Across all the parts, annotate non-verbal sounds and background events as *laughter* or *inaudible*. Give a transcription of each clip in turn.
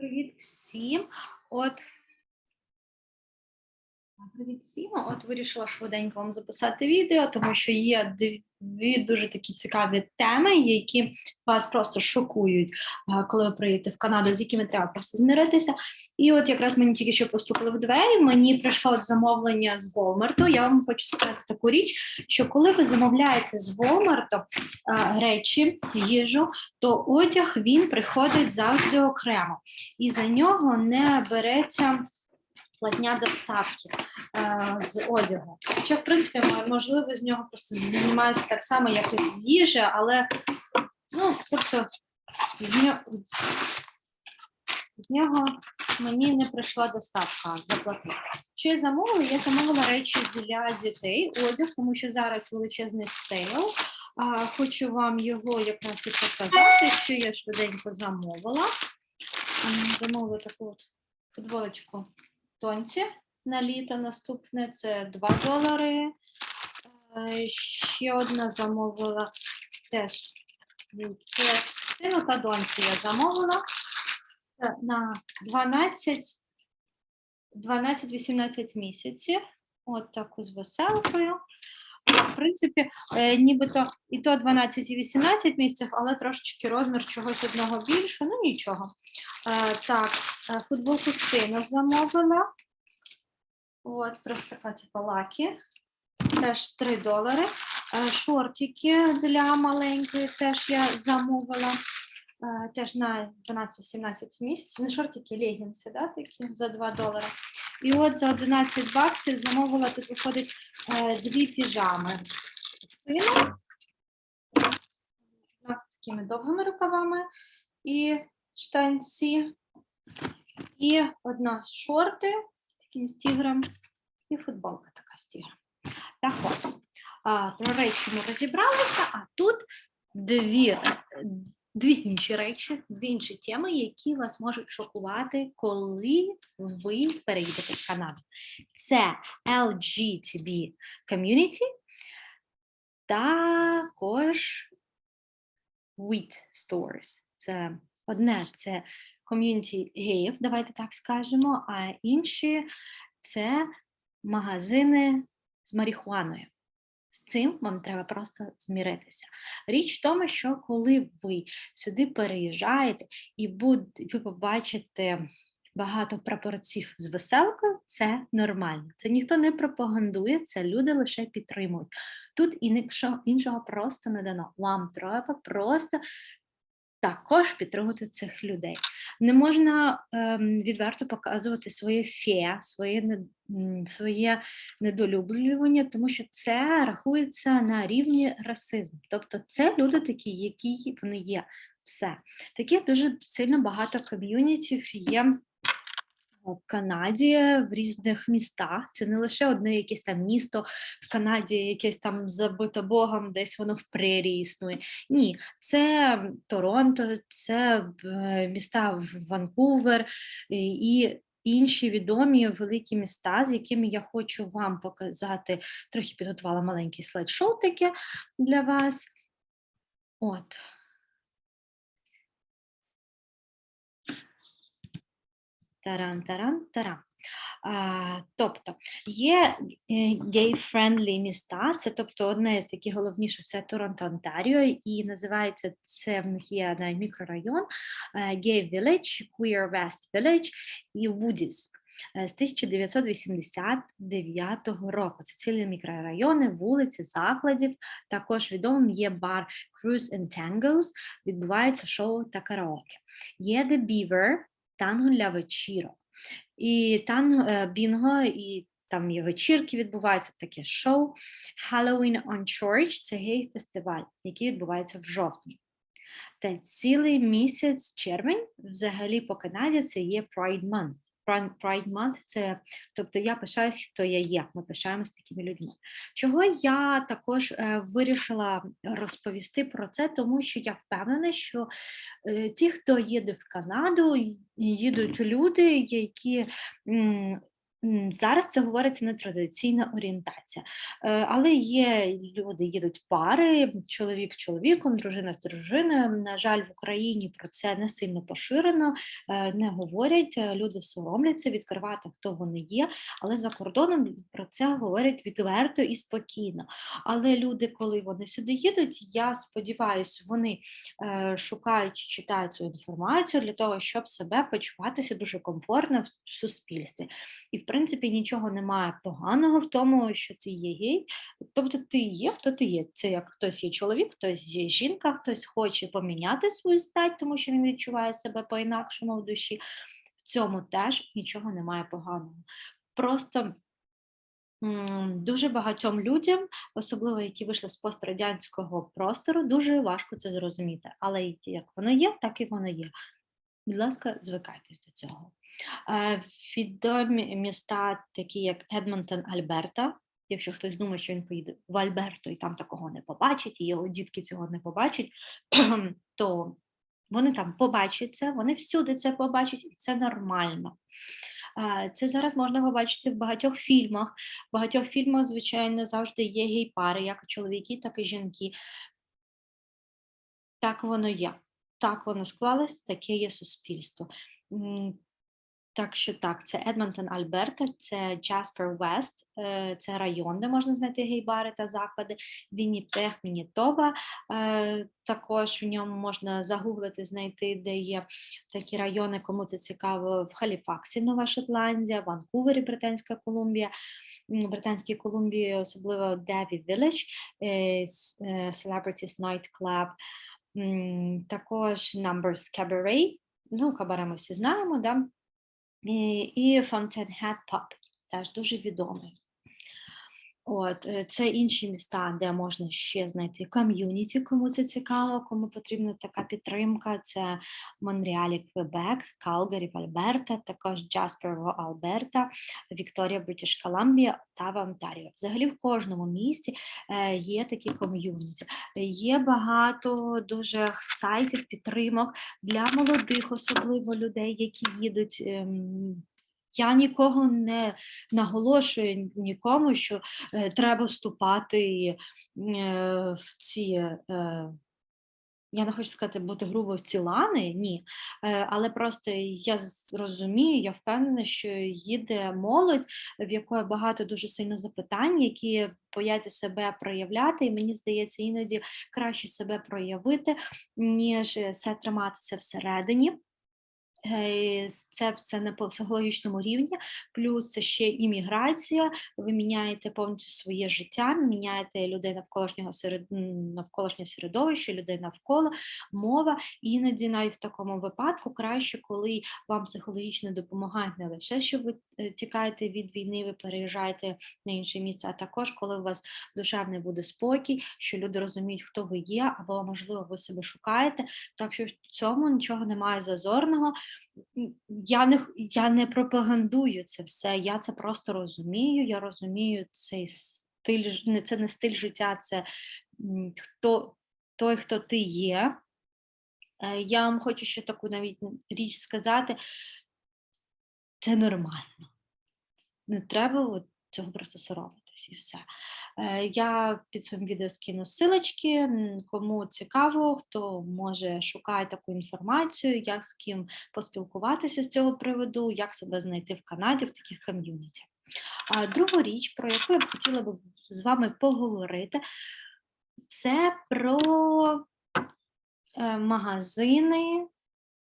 Привіт всім. От привіт всім. От вирішила швиденько вам записати відео, тому що є дві дуже такі цікаві теми, які вас просто шокують, коли ви приїдете в Канаду, з якими треба просто змиритися. І от якраз мені тільки що постукали в двері. Мені прийшло замовлення з Walmart. Я вам хочу сказати таку річ, що коли ви замовляєте з Walmart а, речі, їжу, то одяг він приходить завжди окремо, і за нього не береться платня доставки е, з одягу. Хоча, в принципі, можливо, з нього просто знімається так само, як і з їжі, але ну, тобто з нього, з нього мені не прийшла доставка заплатити. Що я замовила? Я замовила речі для дітей, одяг, тому що зараз величезний сейл. А, хочу вам його якраз і показати, що я швиденько замовила. Замовила таку от футболочку тонці на літо наступне це 2 долари. Ще одна замовила теж сину та доньці я замовила на 12 12-18 місяців. От таку з веселкою. В принципі, е, нібито і то 12 і 18 місяців, але трошечки розмір чогось одного більше, ну нічого. Е, Так, е, футболку сина замовила. От, просто така типу лакі. Теж 3 долари. Е, Шортики для маленької теж я замовила. Теж на 12-18 місяців. Не шортики, легінси, да, такі за 2 долари. І от за 11 баксів замовила тут виходить е, дві піжами. Сину з такими довгими рукавами і штанці. І одна шорти з таким з тігром, і футболка така з тігром. Так от, про речі ми розібралися, а тут дві, дві інші речі, дві інші теми, які вас можуть шокувати, коли ви переїдете в Канаду. Це LGTB community, також wheat stores. Це одне це ком'юніті геїв, давайте так скажемо, а інші це магазини з марихуаною. З цим вам треба просто зміритися. Річ в тому, що коли ви сюди переїжджаєте і ви побачите багато прапорців з веселкою, це нормально. Це ніхто не пропагандує, це люди лише підтримують. Тут іншого просто не дано. Вам треба просто також підтримувати цих людей. Не можна ем, відверто показувати своє фе, своє, своє недолюблювання, тому що це рахується на рівні расизму. Тобто це люди такі, які вони є. Все. таке дуже сильно багато ком'юнітів є в Канаді в різних містах. Це не лише одне якесь там місто в Канаді, якесь там забито Богом, десь воно в прерії існує. Ні, це Торонто, це е, міста в Ванкувер і. Інші відомі великі міста, з якими я хочу вам показати, трохи підготувала маленький слайд-шоу таке для вас. От. Таран. А, тобто є гей-френдлі міста, це тобто одне з таких головніших це Торонто, Онтаріо, і називається це в них є навіть мікрорайон Gay Village, Queer West Village і Woodies. е, З 1989 року це цілі мікрорайони, вулиці, закладів. Також відомим є бар Cruise and Tangos, відбувається шоу та караоке. Є The Beaver, танго для вечірок. І танго, е, бінго, і там є вечірки, відбуваються таке шоу. Halloween on Church – це гей-фестиваль, який відбувається в жовтні. Та цілий місяць червень, взагалі по Канаді, це є Pride Month. Pride Month – це, тобто я пишаюсь, хто я є. Ми пишаємось такими людьми. Чого я також е, вирішила розповісти про це, тому що я впевнена, що е, ті, хто їде в Канаду, їдуть люди, які Зараз це говориться нетрадиційна орієнтація, Е, але є люди, їдуть пари, чоловік з чоловіком, дружина з дружиною. На жаль, в Україні про це не сильно поширено, е, не говорять. е, Люди соромляться відкривати, хто вони є, але за кордоном про це говорять відверто і спокійно. Але люди, коли вони сюди їдуть, я сподіваюся, вони шукають, читають цю інформацію для того, щоб себе почуватися дуже комфортно в суспільстві. І, в принципі, нічого немає поганого в тому, що ти є гей. Тобто ти є, хто ти є. Це як хтось є чоловік, хтось є жінка, хтось хоче поміняти свою стать, тому що він відчуває себе по-інакшому в душі. В цьому теж нічого немає поганого. Просто дуже багатьом людям, особливо які вийшли з пострадянського простору, дуже важко це зрозуміти. Але як воно є, так і воно є. Будь ласка, звикайтесь до цього. Е, Відомі міста, такі як Едмонтон, Альберта. Якщо хтось думає, що він поїде в Альберту і там такого не побачить, і його дітки цього не побачать, *clears throat* то вони там побачать це, вони всюди це побачать, і це нормально. Е, Це зараз можна побачити в багатьох фільмах. В багатьох фільмах, звичайно, завжди є гей-пари, як чоловіки, так і жінки. Так воно є. Так воно склалось, таке є суспільство. Так що так, це Едмонтон, Альберта, це Джаспер Вест, це район, де можна знайти гей-бари та заклади. Вінніпех, Мінітоба. е, Також в ньому можна загуглити, знайти, де є такі райони, кому це цікаво. В Халіфаксі, Нова Шотландія, Ванкувері, Британська Колумбія. Британській Колумбії, особливо Деві Village, е, е, Celebrities Night Club, також Numbers Cabaret, ну, кабаре ми всі знаємо, да? І, Fountainhead Pub, теж дуже відомий. От, е, це інші міста, де можна ще знайти ком'юніті, кому це цікаво, кому потрібна така підтримка. Це Монреалі, Квебек, Калгарі, Альберта, також Джаспер, Алберта, Вікторія, Бритіш Колумбія та в Онтаріо. Взагалі в кожному місті е, є такі ком'юніті. Є багато дуже сайтів підтримок для молодих, особливо людей, які їдуть. Я нікого не наголошую нікому, що е, треба вступати е, в ці. Е, я не хочу сказати бути грубо в ці лани, ні. Е, але просто я з- розумію, я впевнена, що їде молодь, в якої багато дуже сильно запитань, які бояться себе проявляти, і мені здається, іноді краще себе проявити, ніж е, все тримати всередині. Е, Це все на психологічному рівні, плюс це ще імміграція. Ви міняєте повністю своє життя, міняєте людей навколишнього серед навколишнє середовище, людей навколо мова. Іноді навіть в такому випадку краще, коли вам психологічно допомагають не лише що ви е, тікаєте від війни, ви переїжджаєте на інше місце, а також коли у вас душевний буде спокій, що люди розуміють, хто ви є, або можливо ви себе шукаєте. Так що в цьому нічого немає зазорного. Я не, я не пропагандую це все, я це просто розумію. Я розумію цей стиль, не це не стиль життя, це хто той, хто ти є. Е, Я вам хочу ще таку навіть річ сказати: це нормально. Не треба цього просто соромитись і все. Е, Я під своїм відео скину силочки, кому цікаво, хто може шукає таку інформацію, як з ким поспілкуватися з цього приводу, як себе знайти в Канаді в таких ком'юніті. А другу річ, про яку я б хотіла б з вами поговорити, це про е, магазини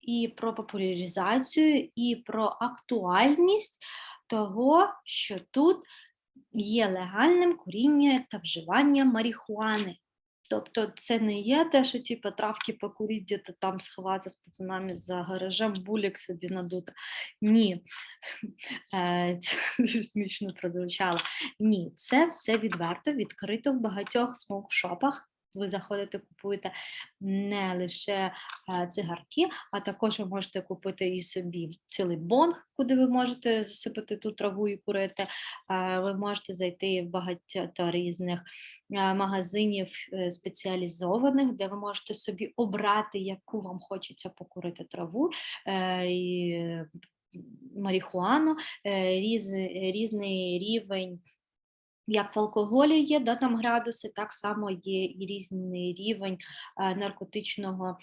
і про популяризацію, і про актуальність того, що тут є легальним куріння та вживання марихуани. Тобто це не є те, що ті травки покуріть, де-то там сховатися з пацанами за гаражем, булік собі надути. Ні, Е, це дуже смішно прозвучало. Ні, це все відверто, відкрито в багатьох смоук-шопах. Ви заходите, купуєте не лише е, цигарки, а також ви можете купити і собі цілий бонг, куди ви можете засипати ту траву і курити. Е, Ви можете зайти в багато різних е, магазинів спеціалізованих, де ви можете собі обрати, яку вам хочеться покурити траву. і марихуану, різ, різний рівень. Як в алкоголі є да, там градуси, так само є і різний рівень е, наркотичного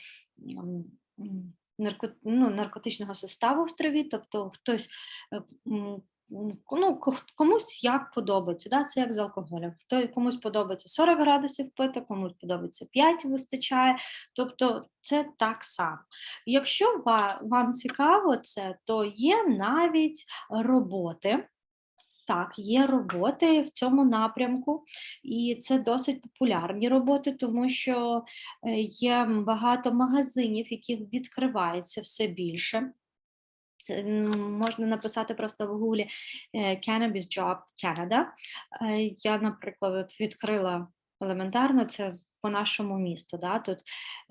нарко, ну, наркотичного составу в траві, тобто хтось е, ну, комусь як подобається, да? це як з алкоголем. Хто, комусь подобається 40 градусів пити, комусь подобається 5 вистачає. Тобто це так само. Якщо вам цікаво це, то є навіть роботи. Так, є роботи в цьому напрямку, і це досить популярні роботи, тому що е, є багато магазинів, яких відкривається все більше. Це можна написати просто в гуглі е, Cannabis Job Canada. Е, Я, наприклад, відкрила елементарно це по нашому місту. Да? Тут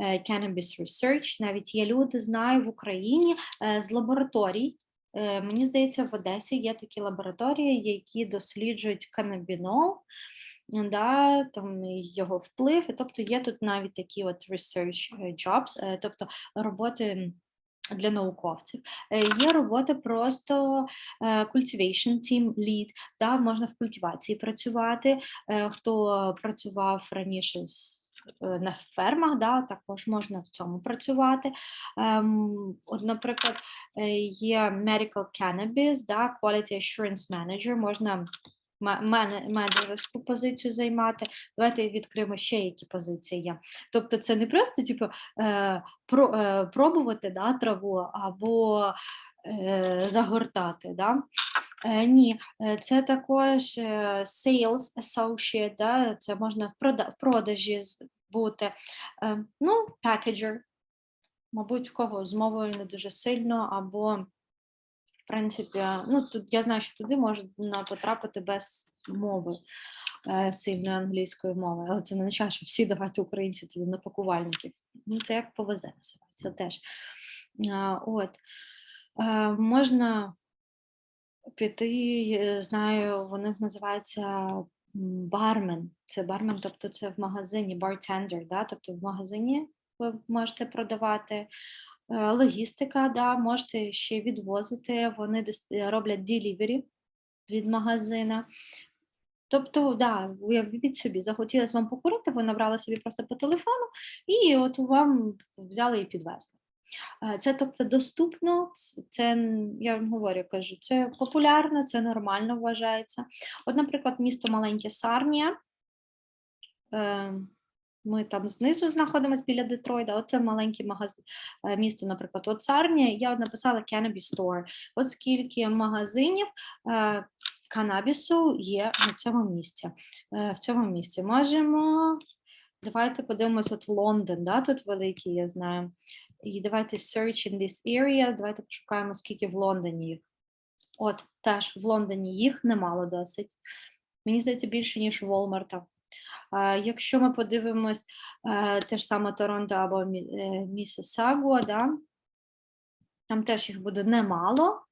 Cannabis Research, навіть є люди, знаю в Україні з лабораторій. Е, Мені здається, в Одесі є такі лабораторії, які досліджують канабінол, да, там його вплив. Тобто є тут навіть такі от research е, jobs, е, тобто роботи для науковців. Є роботи просто cultivation team lead, да, можна в культивації працювати. Хто працював раніше з на фермах, да, також можна в цьому працювати. Ем, От, наприклад, е, є medical cannabis, да, quality assurance manager, можна мене- менеджерську позицію займати. Давайте відкриємо ще які позиції є. Тобто це не просто типу, е, про, е, пробувати да, траву або е, загортати. Да? Е, ні, е, це також е, sales associate, да? це можна в продажі бути. Е, ну, packager, мабуть, в кого з мовою не дуже сильно, або, в принципі, ну, тут я знаю, що туди можна потрапити без мови е, сильної англійської мови, але це не означає, що всі давайте українці туди на пакувальників. Ну, це як повезе називається теж. От. Е, Можна піти, знаю, називається м, бармен. Це бармен, тобто це в магазині, bartender, да? тобто в магазині ви можете продавати. Е, Логістика, да, можете ще відвозити, вони е, роблять delivery від магазина. Тобто, да, уявіть собі, захотілося вам покурити, ви набрали собі просто по телефону, і от вам взяли і підвезли. Е, Це тобто доступно, це я вам говорю, кажу, це популярно, це нормально вважається. От, наприклад, місто маленьке Сармія. е, Ми там знизу знаходимося біля Детройда. Оце маленьке магазин, місто, наприклад, от Сармія. Я написала Cannabis Store. От скільки магазинів е, канабісу є на цьому місці. Е, В цьому місці можемо. Давайте подивимось, от Лондон, да, тут великий, я знаю. І давайте search in this area. Давайте пошукаємо, скільки в Лондоні їх. От теж в Лондоні їх немало досить. Мені здається, більше, ніж Волмарта. Якщо ми подивимось е, те ж саме Торонто або е, да, там теж їх буде немало.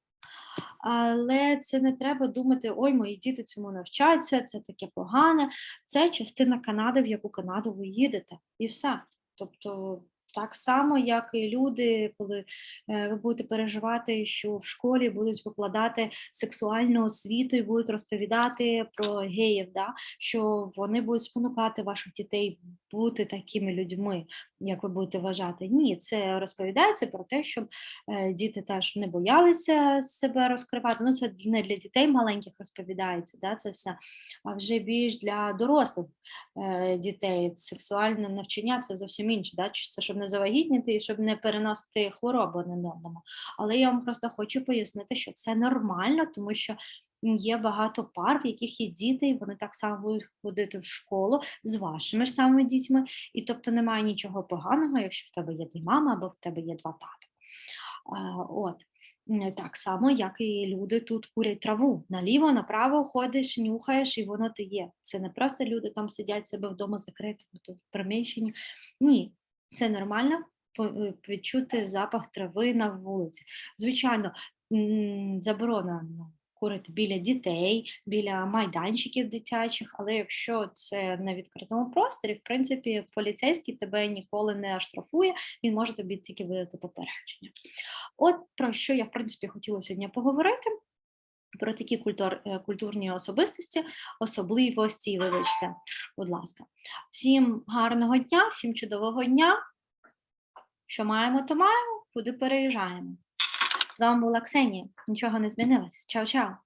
Але це не треба думати, ой, мої діти цьому навчаються, це таке погане. Це частина Канади, в яку Канаду ви їдете, і все. Тобто, так само, як і люди, коли е, ви будете переживати, що в школі будуть викладати сексуальну освіту і будуть розповідати про геїв, да? що вони будуть спонукати ваших дітей бути такими людьми, як ви будете вважати. Ні, це розповідається про те, щоб е, діти теж не боялися себе розкривати. Ну, це не для дітей маленьких розповідається, да, це все, а вже більш для дорослих е, дітей. Сексуальне навчання це зовсім інше. Да? Це щоб не завагітніти і щоб не переносити хворобу один. Але я вам просто хочу пояснити, що це нормально, тому що. Є багато пар, в яких є діти, і вони так само будуть ходити в школу з вашими ж самими дітьми, і тобто немає нічого поганого, якщо в тебе є дві мами або в тебе є два тати. А, От так само, як і люди тут курять траву. Наліво, направо ходиш, нюхаєш, і воно ти є. Це не просто люди там сидять себе вдома закритому в приміщенні. Ні, це нормально е, відчути запах трави на вулиці. Звичайно, заборонено курити біля дітей, біля майданчиків дитячих, але якщо це на відкритому просторі, в принципі, поліцейський тебе ніколи не штрафує, він може тобі тільки видати попередження. От про що я, в принципі, хотіла сьогодні поговорити. Про такі культур, е, культурні особистості, особливості, вибачте, будь ласка. Всім гарного дня, всім чудового дня. Що маємо, то маємо, куди переїжджаємо. З вами була Ксенія. Нічого не змінилось. Чао-чао!